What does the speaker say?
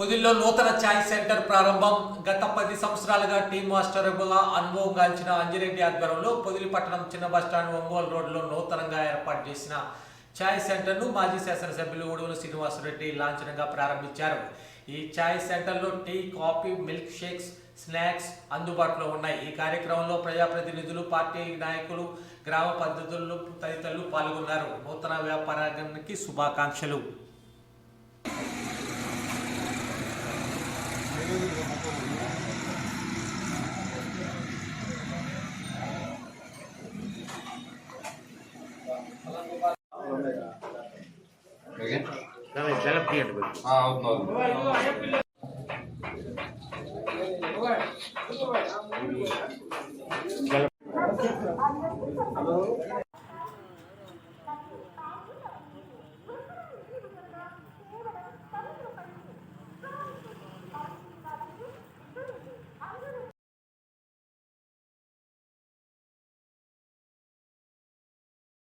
పొదిల్లో నూతన ఛాయ్ సెంటర్ ప్రారంభం. గత పది సంవత్సరాలుగా టీ మాస్టర్గా అనుభవం గాల్చిన అంజిరెడ్డి ఆధ్వర్యంలో పొదిలి పట్టణం చిన్న బస్టాండ్ ఒంగోలు రోడ్లో నూతనంగా ఏర్పాటు చేసిన ఛాయ్ సెంటర్ను మాజీ శాసనసభ్యులు ఉడువల శ్రీనివాసరెడ్డి లాంఛనంగా ప్రారంభించారు. ఈ ఛాయ్ సెంటర్లో tea coffee milk shakes snacks అందుబాటులో ఉన్నాయి. ఈ కార్యక్రమంలో ప్రజాప్రతినిధులు పార్టీ నాయకులు గ్రామ పద్ధతులు తదితరులు పాల్గొన్నారు. నూతన వ్యాపారానికి శుభాకాంక్షలు. జలప్రియ